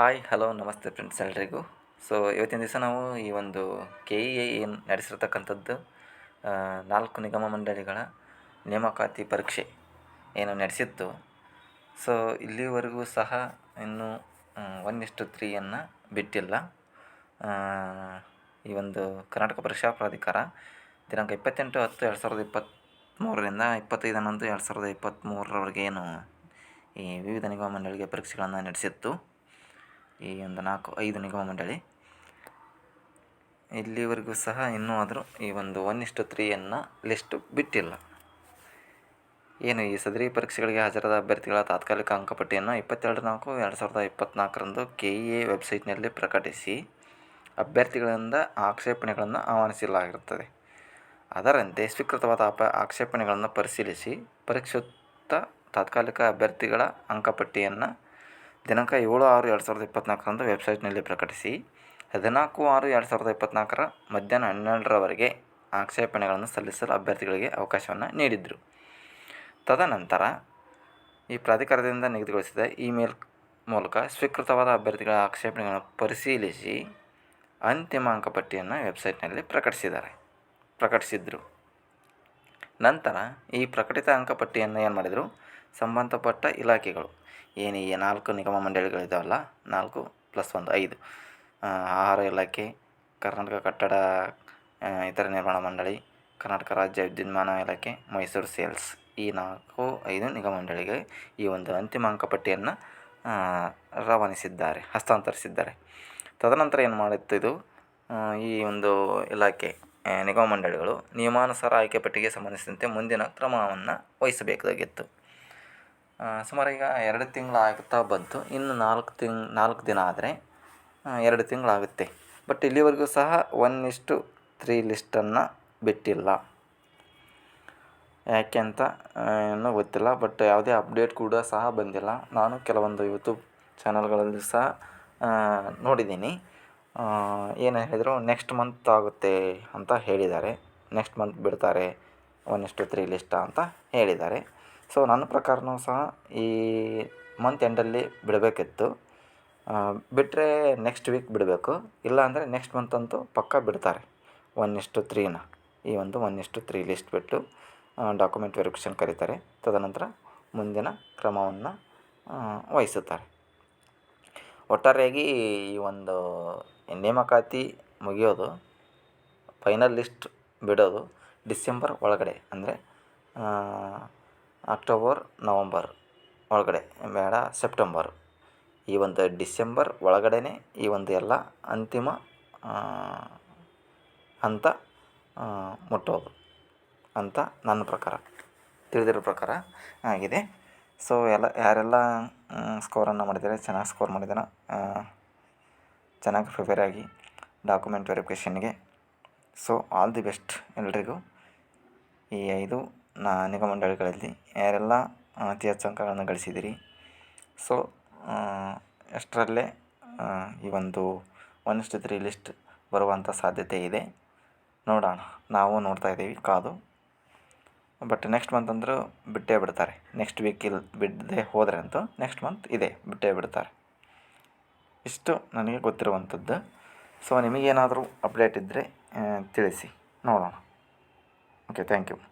Hi, hello, ನಮಸ್ತೆ friends ಎಲ್ರಿಗೂ. So ಇವತ್ತಿನ ದಿವಸ ನಾವು ಈ ಒಂದು ಕೆ ಇ ಎ ಏನು ನಡೆಸಿರ್ತಕ್ಕಂಥದ್ದು ನಾಲ್ಕು ನಿಗಮ ಮಂಡಳಿಗಳ ನೇಮಕಾತಿ ಪರೀಕ್ಷೆ ಏನು ನಡೆಸಿತ್ತು. ಸೊ ಇಲ್ಲಿವರೆಗೂ ಸಹ ಇನ್ನೂ ಒನ್ ಇಷ್ಟು ತ್ರೀಯನ್ನು ಬಿಟ್ಟಿಲ್ಲ. ಈ ಒಂದು ಕರ್ನಾಟಕ ಪರೀಕ್ಷಾ ಪ್ರಾಧಿಕಾರ ದಿನಾಂಕ ಇಪ್ಪತ್ತೆಂಟು ಹತ್ತು ಎರಡು ಸಾವಿರದ ಇಪ್ಪತ್ತ್ಮೂರರಿಂದ ಇಪ್ಪತ್ತೈದು ಹನ್ನೊಂದು ಎರಡು ಸಾವಿರದ ಇಪ್ಪತ್ತ್ಮೂರರವರೆಗೆ ಏನು ಈ ವಿವಿಧ ನಿಗಮ ಮಂಡಳಿಗೆ ಪರೀಕ್ಷೆಗಳನ್ನು ನಡೆಸಿತ್ತು. ಈ ಒಂದು ನಾಲ್ಕು, ಐದು ನಿಗಮ ಮಂಡಳಿ. ಇಲ್ಲಿವರೆಗೂ ಸಹ ಇನ್ನೂ ಆದರೂ ಈ ಒಂದು ಒನ್ ಇಷ್ಟು ತ್ರೀಯನ್ನು ಲಿಸ್ಟು ಬಿಟ್ಟಿಲ್ಲ. ಏನು ಈ ಸದರಿ ಪರೀಕ್ಷೆಗಳಿಗೆ ಹಾಜರಾದ ಅಭ್ಯರ್ಥಿಗಳ ತಾತ್ಕಾಲಿಕ ಅಂಕಪಟ್ಟಿಯನ್ನು ಇಪ್ಪತ್ತೆರಡು ನಾಲ್ಕು, ಎರಡು ಸಾವಿರದ ಇಪ್ಪತ್ತ್ನಾಲ್ಕರಂದು ಕೆ ಇ ಎ ವೆಬ್ಸೈಟ್ನಲ್ಲಿ ಪ್ರಕಟಿಸಿ ಅಭ್ಯರ್ಥಿಗಳಿಂದ ಆಕ್ಷೇಪಣೆಗಳನ್ನು ಆಹ್ವಾನಿಸಲಾಗಿರುತ್ತದೆ. ಅದರಂತೆ ಸ್ವೀಕೃತವಾದ ಅಪ ಆಕ್ಷೇಪಣೆಗಳನ್ನು ಪರಿಶೀಲಿಸಿ ಪರೀಕ್ಷಿತ ತಾತ್ಕಾಲಿಕ ಅಭ್ಯರ್ಥಿಗಳ ಅಂಕಪಟ್ಟಿಯನ್ನು ದಿನಾಂಕ ಏಳು ಆರು ಎರಡು ಸಾವಿರದ ಇಪ್ಪತ್ತ್ನಾಲ್ಕರಂದು ವೆಬ್ಸೈಟ್ನಲ್ಲಿ ಪ್ರಕಟಿಸಿ ಹದಿನಾಲ್ಕು ಆರು ಎರಡು ಸಾವಿರದ ಇಪ್ಪತ್ತ್ನಾಲ್ಕರ ಮಧ್ಯಾಹ್ನ ಹನ್ನೆರಡರವರೆಗೆ ಆಕ್ಷೇಪಣೆಗಳನ್ನು ಸಲ್ಲಿಸಲು ಅಭ್ಯರ್ಥಿಗಳಿಗೆ ಅವಕಾಶವನ್ನು ನೀಡಿದ್ದರು ತದನಂತರ ಈ ಪ್ರಾಧಿಕಾರದಿಂದ ನಿಗದಿಗೊಳಿಸಿದ ಇಮೇಲ್ ಮೂಲಕ ಸ್ವೀಕೃತವಾದ ಅಭ್ಯರ್ಥಿಗಳ ಆಕ್ಷೇಪಣೆಗಳನ್ನು ಪರಿಶೀಲಿಸಿ ಅಂತಿಮ ಅಂಕಪಟ್ಟಿಯನ್ನು ವೆಬ್ಸೈಟ್ನಲ್ಲಿ ಪ್ರಕಟಿಸಿದ್ದಾರೆ, ಪ್ರಕಟಿಸಿದರು. ನಂತರ ಈ ಪ್ರಕಟಿತ ಅಂಕಪಟ್ಟಿಯನ್ನು ಏನು ಮಾಡಿದರು? ಸಂಬಂಧಪಟ್ಟ ಇಲಾಖೆಗಳು. ಏನು ಈ ನಾಲ್ಕು ನಿಗಮ ಮಂಡಳಿಗಳಿದ್ದಾವಲ್ಲ ನಾಲ್ಕು ಪ್ಲಸ್ ಒಂದು ಐದು. ಆಹಾರ ಇಲಾಖೆ, ಕರ್ನಾಟಕ ಕಟ್ಟಡ ಇತರ ನಿರ್ಮಾಣ ಮಂಡಳಿ, ಕರ್ನಾಟಕ ರಾಜ್ಯ ವಿದ್ಯುನ್ಮಾನ ಇಲಾಖೆ, ಮೈಸೂರು ಸೇಲ್ಸ್ ಈ ನಾಲ್ಕು ಐದು ನಿಗಮ ಮಂಡಳಿಗೆ ಈ ಒಂದು ಅಂತಿಮ ಅಂಕಪಟ್ಟಿಯನ್ನು ರವಾನಿಸಿದ್ದಾರೆ, ಹಸ್ತಾಂತರಿಸಿದ್ದಾರೆ. ತದನಂತರ ಏನು ಮಾಡಿತ್ತು ಇದು? ಈ ಒಂದು ಇಲಾಖೆ ನಿಗಮ ಮಂಡಳಿಗಳು ನಿಯಮಾನುಸಾರ ಆಯ್ಕೆ ಪಟ್ಟಿಗೆ ಸಂಬಂಧಿಸಿದಂತೆ ಮುಂದಿನ ಕ್ರಮವನ್ನು ವಹಿಸಬೇಕಾಗಿತ್ತು. ಸುಮಾರು ಈಗ ಎರಡು ತಿಂಗಳು ಆಗ್ತಾ ಬಂತು. ಇನ್ನು ನಾಲ್ಕು ತಿಂಗ್, ನಾಲ್ಕು ದಿನ ಆದರೆ ಎರಡು ತಿಂಗಳಾಗುತ್ತೆ ಬಟ್ ಇಲ್ಲಿವರೆಗೂ ಸಹ ಒನ್ ಇಷ್ಟು ತ್ರೀ ಲಿಸ್ಟನ್ನು ಬಿಟ್ಟಿಲ್ಲ. ಯಾಕೆ ಅಂತ ಇನ್ನೂ ಗೊತ್ತಿಲ್ಲ. ಬಟ್ ಯಾವುದೇ ಅಪ್ಡೇಟ್ ಕೂಡ ಸಹ ಬಂದಿಲ್ಲ. ನಾನು ಕೆಲವೊಂದು ಯೂಟ್ಯೂಬ್ ಚಾನಲ್ಗಳಲ್ಲಿ ಸಹ ನೋಡಿದ್ದೀನಿ. ಏನು ಹೇಳಿದರು ನೆಕ್ಸ್ಟ್ ಮಂತ್ ಆಗುತ್ತೆ ಅಂತ ಹೇಳಿದ್ದಾರೆ. ನೆಕ್ಸ್ಟ್ ಮಂತ್ ಬಿಡ್ತಾರೆ. ಒನ್ ಇಷ್ಟು ತ್ರೀ ಲಿಸ್ಟ ಅಂತ ಹೇಳಿದ್ದಾರೆ. ಸೊ ನನ್ನ ಪ್ರಕಾರನೂ ಸಹ ಈ ಮಂತ್ ಎಂಡಲ್ಲಿ ಬಿಡಬೇಕಿತ್ತು. ಬಿಟ್ಟರೆ ನೆಕ್ಸ್ಟ್ ವೀಕ್ ಬಿಡಬೇಕು. ಇಲ್ಲ ಅಂದರೆ ನೆಕ್ಸ್ಟ್ ಮಂತ್ ಅಂತೂ ಪಕ್ಕ ಬಿಡ್ತಾರೆ. ಒನ್ ಇಷ್ಟು ತ್ರೀನ ಈ ಒಂದು ಒನ್ ಇಷ್ಟು ತ್ರೀ ಲಿಸ್ಟ್ ಬಿಟ್ಟು ಡಾಕ್ಯುಮೆಂಟ್ ವೆರಿಫಿಕೇಷನ್ ಕರೀತಾರೆ. ತದನಂತರ ಮುಂದಿನ ಕ್ರಮವನ್ನು ವಹಿಸುತ್ತಾರೆ. ಒಟ್ಟಾರೆಯಾಗಿ ಈ ಒಂದು ನೇಮಕಾತಿ ಮುಗಿಯೋದು ಫೈನಲ್ ಲಿಸ್ಟ್ ಬಿಡೋದು ಡಿಸೆಂಬರ್ ಒಳಗಡೆ. ಅಂದರೆ ಅಕ್ಟೋಬರ್, ನವಂಬರ್ ಒಳಗಡೆ, ಬೇಡ, ಸೆಪ್ಟೆಂಬರ್. ಈ ಒಂದು ಡಿಸೆಂಬರ್ ಒಳಗಡೆನೇ ಈ ಒಂದು ಎಲ್ಲ ಅಂತಿಮ ಅಂತ ಮುಟ್ಟೋದು ಅಂತ ನನ್ನ ಪ್ರಕಾರ, ತಿಳಿದಿರೋ ಪ್ರಕಾರ ಆಗಿದೆ. ಸೊ ಎಲ್ಲ, ಯಾರೆಲ್ಲ ಸ್ಕೋರನ್ನು ಮಾಡಿದ್ದಾರೆ, ಚೆನ್ನಾಗಿ ಸ್ಕೋರ್ ಮಾಡಿದ್ದಾನೆ ಚೆನ್ನಾಗಿ ಪ್ರಿಪೇರ್ ಆಗಿ ಡಾಕ್ಯುಮೆಂಟ್ ವೆರಿಫಿಕೇಷನ್ಗೆ ಸೊ ಆಲ್ ದಿ ಬೆಸ್ಟ್ ಎಲ್ರಿಗೂ. ಈ ಐದು ನಾ ನಿಗಮ ಮಂಡಳಿಗಳಲ್ಲಿ ಯಾರೆಲ್ಲ ಅತಿ ಹೆಚ್ಚು ಅಂಕಗಳನ್ನು ಗಳಿಸಿದಿರಿ ಸೊ ಅಷ್ಟರಲ್ಲೇ ಈ ಒಂದು ಒನ್ ಇಷ್ಟು ತ್ರೀ ಲಿಸ್ಟ್ ಬರುವಂಥ ಸಾಧ್ಯತೆ ಇದೆ. ನೋಡೋಣ. ನಾವು ನೋಡ್ತಾ ಇದ್ದೀವಿ ಕಾದು. ಬಟ್ ನೆಕ್ಸ್ಟ್ ಮಂತ್ ಅಂದರೂ ಬಿಟ್ಟೇ ಬಿಡ್ತಾರೆ. ನೆಕ್ಸ್ಟ್ ವೀಕ್ ಇಲ್ಲಿ ಬಿಡದೆ ಹೋದರೆ ಅಂತೂ ನೆಕ್ಸ್ಟ್ ಮಂತ್ ಇದೆ, ಬಿಟ್ಟೇ ಬಿಡ್ತಾರೆ. ಇಷ್ಟು ನನಗೆ ಗೊತ್ತಿರುವಂಥದ್ದು. ಸೊ, ನಿಮಗೇನಾದರೂ ಅಪ್ಡೇಟ್ ಇದ್ದರೆ ತಿಳಿಸಿ. ನೋಡೋಣ. Okay, thank you.